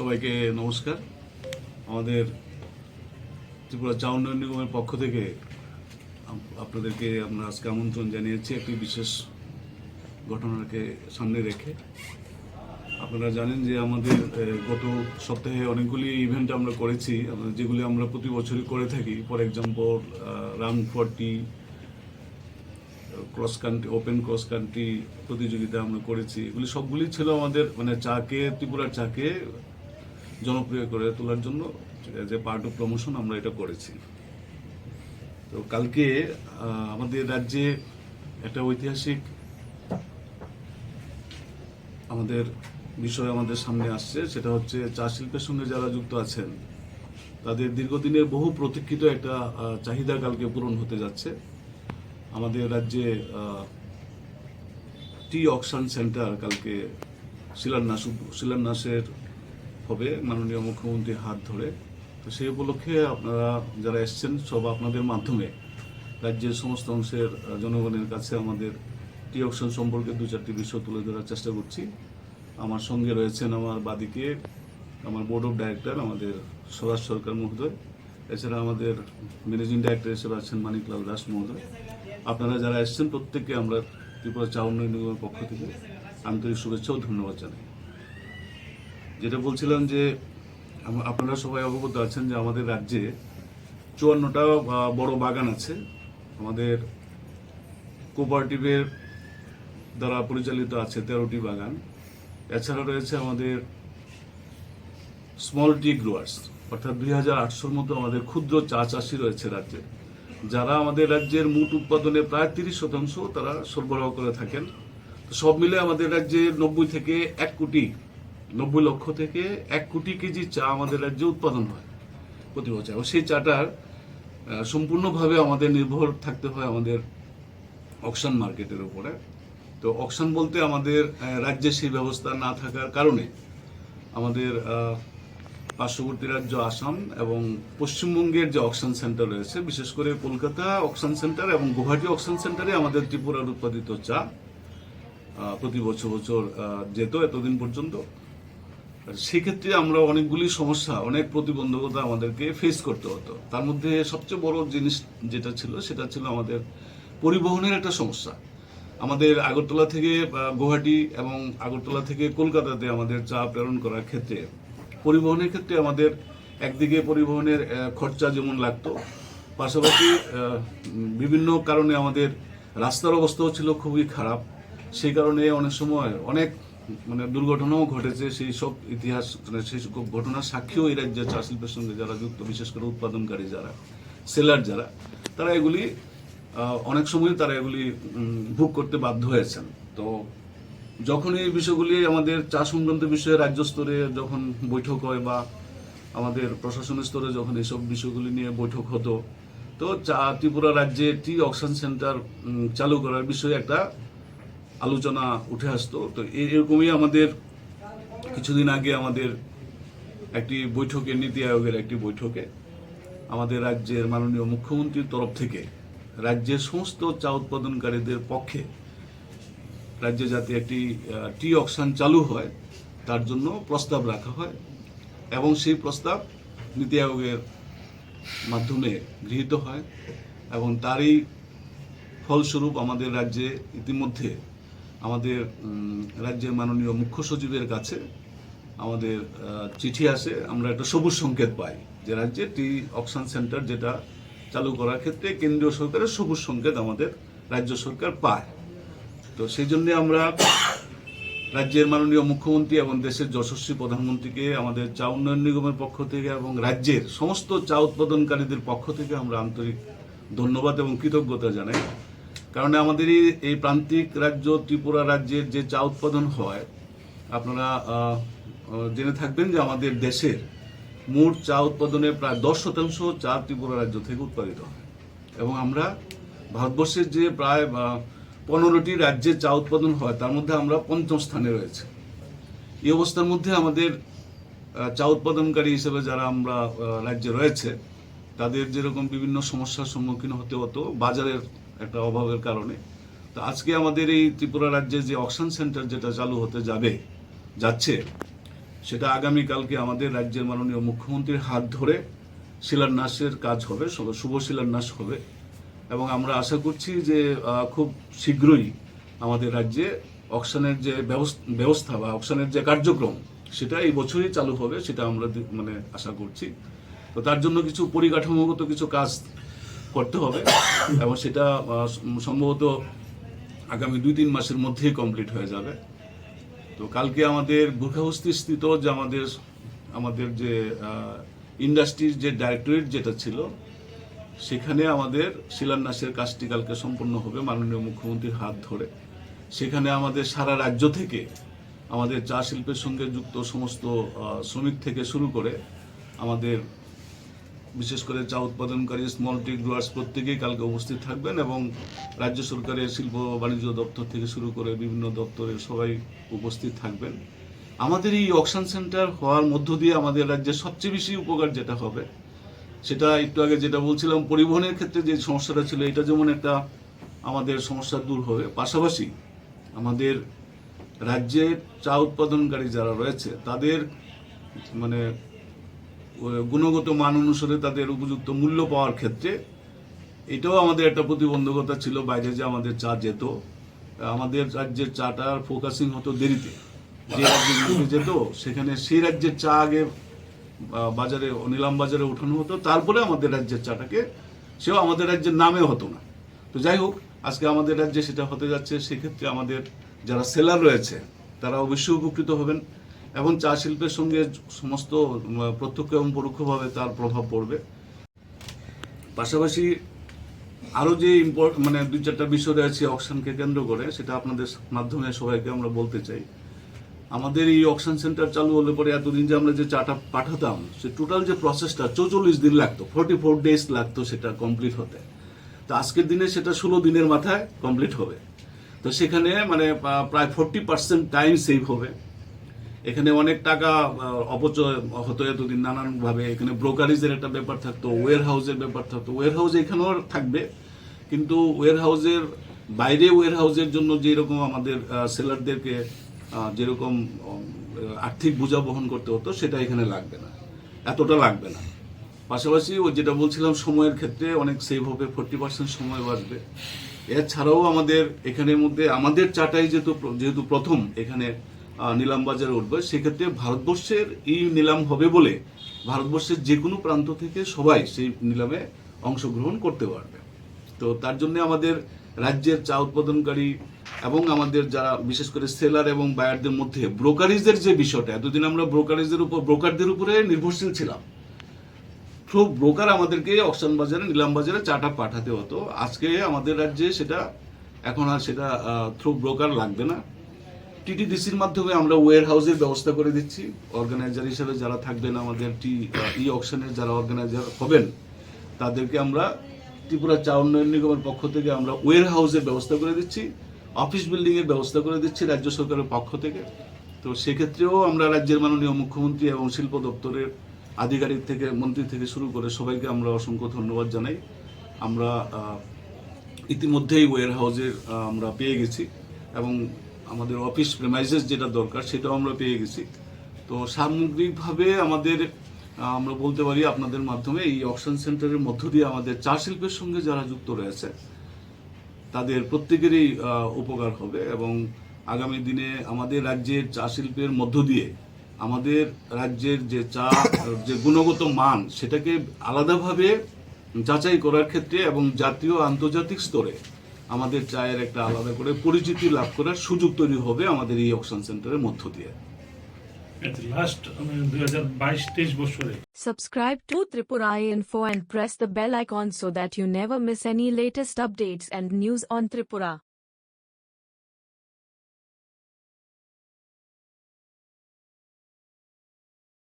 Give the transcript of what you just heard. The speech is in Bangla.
সবাইকে নমস্কার। আমাদের ত্রিপুরা চা উন্নয়ন নিগমের পক্ষ থেকে আপনাদেরকে আমরা আজকে আমন্ত্রণ জানিয়েছি একটি বিশেষ ঘটনাকে সামনে রেখে। আপনারা জানেন যে আমাদের গত সপ্তাহে অনেকগুলি ইভেন্ট আমরা করেছি। যেগুলি আমরা প্রতি বছরই করে থাকি। For example run forty cross country open cross country প্রতিযোগিতা আমরা করেছি। এগুলি সবগুলি ছিল আমাদের মানে চাকে ত্রিপুরার চাকে জনপ্রিয় করে তোলার জন্য যে পার্ট অফ প্রমোশন আমরা এটা করেছি। তো কালকে আমাদের রাজ্যে একটা ঐতিহাসিক আমাদের বিষয় আমাদের সামনে আসছে, সেটা হচ্ছে চা শিল্পের সঙ্গে যারা যুক্ত আছেন, তাদের দীর্ঘদিনের বহু প্রতীক্ষিত একটা চাহিদা কালকে পূরণ হতে যাচ্ছে। আমাদের রাজ্যে টি অকশন সেন্টার কালকে শিলান্যাস, শিলান্যাসের হবে, মাননীয় মুখ্যমন্ত্রীর হাত ধরে। তো সেই উপলক্ষে আপনারা যারা এসছেন, সব আপনাদের মাধ্যমে রাজ্যের সমস্ত অংশের জনগণের কাছে আমাদের টি অকশন সম্পর্কে দু চারটি বিষয় তুলে ধরার চেষ্টা করছি। আমার সঙ্গে রয়েছেন আমার বাদিকে, আমার বোর্ড অফ ডাইরেক্টর আমাদের স্বরাজ সরকার মহোদয়। এছাড়া আমাদের ম্যানেজিং ডাইরেক্টর হিসেবে আছেন মানিকলাল দাস মহোদয়। আপনারা যারা এসছেন, প্রত্যেককে আমরা ত্রিপুরা চা উন্নয়ন নিগমের পক্ষ থেকে আন্তরিক শুভেচ্ছা ও ধন্যবাদ জানাই। যেটা বলছিলাম যে আপনারা সবাই অবগত আছেন যে আমাদের রাজ্যে চুয়ান্নটা বড় বাগান আছে। আমাদের কোপারেটিভের দ্বারা পরিচালিত আছে তেরোটি বাগান। এছাড়া রয়েছে আমাদের স্মল টি গ্রোয়ার্স অর্থাৎ দুই হাজার আটশোর মতো আমাদের ক্ষুদ্র চা চাষি রয়েছে রাজ্যে। যারা আমাদের রাজ্যের মোট উৎপাদনে প্রায় তিরিশ শতাংশ তারা সরবরাহ করে থাকেন। সব মিলে আমাদের রাজ্যে নব্বই থেকে এক কোটি নব্বই লক্ষ থেকে এক কোটি কেজি চা আমাদের রাজ্যে উৎপাদন হয় প্রতি বছর। এবং সেই চাটার সম্পূর্ণভাবে আমাদের নির্ভর থাকতে হয় আমাদের অকশন মার্কেটের উপরে। তো অকশন বলতে আমাদের রাজ্যে সেই ব্যবস্থা না থাকার কারণে আমাদের পার্শ্ববর্তী রাজ্য আসাম এবং পশ্চিমবঙ্গের যে অকশন সেন্টার রয়েছে, বিশেষ করে কলকাতা অকশন সেন্টার এবং গুয়াহাটি অকশন সেন্টারে আমাদের ত্রিপুরার উৎপাদিত চা প্রতি বছর বছর যেত এতদিন পর্যন্ত। সেক্ষেত্রে আমরা অনেকগুলি সমস্যা, অনেক প্রতিবন্ধকতা আমাদেরকে ফেস করতে হতো। তার মধ্যে সবচেয়ে বড় জিনিস যেটা ছিল, সেটা ছিল আমাদের পরিবহনের একটা সমস্যা। আমাদের আগরতলা থেকে গুয়াহাটি এবং আগরতলা থেকে কলকাতাতে আমাদের চা প্রেরণ করার ক্ষেত্রে, পরিবহনের ক্ষেত্রে আমাদের একদিকে পরিবহনের খরচা যেমন লাগতো, পাশাপাশি বিভিন্ন কারণে আমাদের রাস্তার অবস্থাও ছিল খুবই খারাপ। সেই কারণে অনেক সময় অনেক মানে দুর্ঘটনাও ঘটেছে, সেই সব ইতিহাস মানে সেই সব ঘটনার সাক্ষীও এই রাজ্যের চা শিল্পের সঙ্গে যারা যুক্ত, বিশেষ করে উৎপাদনকারী যারা, সেলার যারা, তারা এগুলি অনেক সময় তারা এগুলি ভোগ করতে বাধ্য হয়েছেন। তো যখন এই বিষয়গুলি আমাদের চা সংক্রান্ত বিষয়ে রাজ্য স্তরে যখন বৈঠক হয় বা আমাদের প্রশাসনের স্তরে যখন এইসব বিষয়গুলি নিয়ে বৈঠক হতো, তো চা ত্রিপুরা রাজ্যে টি অকশন সেন্টার চালু করার বিষয়ে একটা আলোচনা উঠে আসতো। তো এরকমই আমাদের কিছুদিন আগে আমাদের একটি বৈঠকে নীতি আয়োগের একটি বৈঠকে আমাদের রাজ্যের মাননীয় মুখ্যমন্ত্রীর তরফ থেকে রাজ্যের সমস্ত চা উৎপাদনকারীদের পক্ষে রাজ্যে যাতে একটি টি অকশন চালু হয়, তার জন্য প্রস্তাব রাখা হয় এবং সেই প্রস্তাব নীতি আয়োগের মাধ্যমে গৃহীত হয় এবং তারই ফলস্বরূপ আমাদের রাজ্যে ইতিমধ্যে আমাদের রাজ্যের মাননীয় মুখ্য সচিবের কাছে আমাদের চিঠি আসে। আমরা একটা সবুজ সংকেত পাই যে রাজ্যে টি অপশান সেন্টার যেটা চালু করার ক্ষেত্রে কেন্দ্রীয় সরকারের সবুজ সংকেত আমাদের রাজ্য সরকার পায়। তো সেই জন্যে আমরা রাজ্যের মাননীয় মুখ্যমন্ত্রী এবং দেশের যশস্বী প্রধানমন্ত্রীকে, আমাদের চা উন্নয়ন নিগমের পক্ষ থেকে এবং রাজ্যের সমস্ত চা উৎপাদনকারীদের পক্ষ থেকে আমরা আন্তরিক ধন্যবাদ এবং কৃতজ্ঞতা জানাই। কারণ আমাদের এই- প্রান্তিক রাজ্য, ত্রিপুরা রাজ্যের যে চা উৎপাদন হয়, আপনারা জেনে থাকবেন যে আমাদের দেশের মোট চা উৎপাদনের প্রায় দশ শতাংশ চা ত্রিপুরা রাজ্য থেকে উৎপাদিত হয়। এবং আমরা ভারতবর্ষের যে প্রায় পনেরোটি রাজ্যে চা উৎপাদন হয়, তার মধ্যে আমরা পঞ্চম স্থানে রয়েছে। এই অবস্থার মধ্যে আমাদের চা উৎপাদনকারী হিসেবে যারা আমরা রাজ্যে রয়েছে, তাদের যেরকম বিভিন্ন সমস্যার সম্মুখীন হতে হতো, বাজারের একটা অভাবের কারণে। তো আজকে আমাদের এই ত্রিপুরা রাজ্যে যে অকশন সেন্টার যেটা চালু হতে যাবে, যাচ্ছে, সেটা আগামীকালকে আমাদের রাজ্যের মাননীয় মুখ্যমন্ত্রীর হাত ধরে শিলান্যাসের কাজ হবে, শুভ- শিলান্যাস হবে। এবং আমরা আশা করছি যে খুব শীঘ্রই আমাদের রাজ্যে অকশনের যে ব্যবস- ব্যবস্থা বা অকশনের যে কার্যক্রম, সেটা এই বছরই চালু হবে, সেটা আমরা মানে আশা করছি। তো তার জন্য কিছু পরিকাঠামোগত কিছু কাজ করতে হবে। এবং সেটা সম্ভবত আগামী দুই তিন মাসের মধ্যেই কমপ্লিট হয়ে যাবে। তো কালকে আমাদের গুর্খাহস্তি স্থিত যে আমাদের আমাদের যে ইন্ডাস্ট্রির যে ডাইরেক্টরেট যেটা ছিল, সেখানে আমাদের শিলান্যাসের কাজটি কালকে সম্পন্ন হবে মাননীয় মুখ্যমন্ত্রীর হাত ধরে। সেখানে আমাদের সারা রাজ্য থেকে আমাদের চা শিল্পের সঙ্গে যুক্ত সমস্ত শ্রমিক থেকে শুরু করে আমাদের বিশেষ করে চা উৎপাদনকারী স্মল টি গ্রোয়ার্স প্রত্যেকেই কালকে উপস্থিত থাকবেন এবং রাজ্য সরকারের শিল্প বাণিজ্য দপ্তর থেকে শুরু করে বিভিন্ন দপ্তরের সবাই উপস্থিত থাকবেন। আমাদের এই অকশন সেন্টার হওয়ার মধ্য দিয়ে আমাদের রাজ্যের সবচেয়ে বেশি উপকার যেটা হবে, সেটা একটু আগে যেটা বলছিলাম, পরিবহনের ক্ষেত্রে যে সমস্যাটা ছিল, এটা যেমন একটা আমাদের সমস্যা দূর হবে, পাশাপাশি আমাদের রাজ্যের চা উৎপাদনকারী যারা রয়েছে, তাদের মানে গুণগত মান অনুসারে তাদের উপযুক্ত মূল্য পাওয়ার ক্ষেত্রে এটাও আমাদের একটা প্রতিবন্ধকতা ছিল, বাইরে যে আমাদের চা যেত। আমাদের রাজ্যের চাটার ফোকাসিং হতো দেরিতে। যে রাজ্যে যেত, সেখানে সেই রাজ্যের চা আগে বাজারে নিলাম বাজারে ওঠানো হতো। তারপরে আমাদের রাজ্যের চাটাকে, সেও আমাদের রাজ্যের নামে হতো না। তো যাই হোক, আজকে আমাদের রাজ্যে সেটা হতে যাচ্ছে। সেক্ষেত্রে আমাদের যারা সেলার রয়েছে, তারা অবশ্যই উপকৃত হবেন। এবং চা শিল্পের সঙ্গে সমস্ত প্রত্যক্ষ এবং পরোক্ষভাবে তার প্রভাব পড়বে। পাশাপাশি আরও যে ইম্পর্ট মানে দুই চারটা বিষয় রয়েছে অকশনকে কেন্দ্র করে, সেটা আপনাদের মাধ্যমে সবাইকে আমরা বলতে চাই। আমাদের এই অকশন সেন্টার চালু হলে পরে এতদিন যে আমরা যে চাটা পাঠাতাম, সে টোটাল যে প্রসেসটা চৌচল্লিশ দিন লাগতো ফোর্টি ফোর ডেজ লাগতো সেটা কমপ্লিট হতে। তো আজকের দিনে সেটা ষোলো দিনের মাথায় কমপ্লিট হবে। তো সেখানে মানে প্রায় ফোর্টি পার্সেন্ট টাইম সেভ হবে। এখানে অনেক টাকা অপচয় হতো এতদিন নানানভাবে। এখানে ব্রোকারেজের একটা ব্যাপার থাকতো ওয়ার হাউসের ব্যাপার থাকতো। ওয়ার হাউস এখানেও থাকবে, কিন্তু ওয়ার হাউসের বাইরে ওয়ার হাউসের জন্য যেরকম আমাদের সেলারদেরকে যেরকম আর্থিক বোঝা বহন করতে হতো, সেটা এখানে লাগবে না। এতটা লাগবে না। পাশাপাশি ওই যেটা বলছিলাম, সময়ের ক্ষেত্রে অনেক সেভ হবে ফোর্টি পার্সেন্ট সময় বাঁচবে। এছাড়াও আমাদের এখানের মধ্যে, আমাদের চাটাই যেহেতু যেহেতু প্রথম, এখানে নিলাম বাজারে উঠবে, সেক্ষেত্রে ভারতবর্ষের এই নিলাম হবে বলে ভারতবর্ষের যে কোনো প্রান্ত থেকে সবাই সেই নিলামে অংশগ্রহণ করতে পারবে। তো তার জন্য আমাদের রাজ্যের চা উৎপাদনকারী এবং আমাদের যারা, বিশেষ করে সেলার এবং বায়ারদের মধ্যে ব্রোকারেজের যে বিষয়টা, এতদিন আমরা ব্রোকারেজের উপর, ব্রোকারদের উপরে নির্ভরশীল ছিলাম। থ্রু ব্রোকার আমাদেরকে অকশন বাজারে, নিলাম বাজারে চাটা পাঠাতে হতো। আজকে আমাদের রাজ্যে সেটা, এখন আর সেটা থ্রু ব্রোকার লাগবে না। টিটিডিসির মাধ্যমে আমরা ওয়ার হাউসের ব্যবস্থা করে দিচ্ছি। অর্গানাইজার হিসেবে যারা থাকবেন আমাদের টি ই অকশনের যারা অর্গানাইজার হবেন, তাদেরকে আমরা ত্রিপুরা চা উন্নয়ন নিগমের পক্ষ থেকে আমরা ওয়ার হাউসের ব্যবস্থা করে দিচ্ছি। অফিস বিল্ডিংয়ের ব্যবস্থা করে দিচ্ছি রাজ্য সরকারের পক্ষ থেকে। তো সেক্ষেত্রেও আমরা রাজ্যের মাননীয় মুখ্যমন্ত্রী এবং শিল্প দপ্তরের আধিকারিক থেকে, মন্ত্রী থেকে শুরু করে সবাইকে আমরা অসংখ্য ধন্যবাদ জানাই। আমরা ইতিমধ্যেই ওয়ার হাউসের আমরা পেয়ে গেছি এবং আমাদের অফিস প্রেমাইজেস যেটা দরকার, সেটাও আমরা পেয়ে গেছি। তো সামগ্রিকভাবে আমাদের আমরা বলতে পারি আপনাদের মাধ্যমে এই অকশন সেন্টারের মধ্য দিয়ে আমাদের চা শিল্পের সঙ্গে যারা যুক্ত রয়েছে, তাদের প্রত্যেকেরই উপকার হবে এবং আগামী দিনে আমাদের রাজ্যের চা শিল্পের মধ্য দিয়ে আমাদের রাজ্যের যে চা, যে গুণগত মান, সেটাকে আলাদাভাবে যাচাই করার ক্ষেত্রে এবং জাতীয় আন্তর্জাতিক স্তরে আমাদের চায়ের একটা আলাদা করে পরিচিতি লাভ করার সুযোগ তৈরি হবে আমাদের এই অকশন সেন্টারের মধ্য দিয়ে Subscribe to Tripura Info and press the bell icon so that you never miss any latest updates and news on Tripura.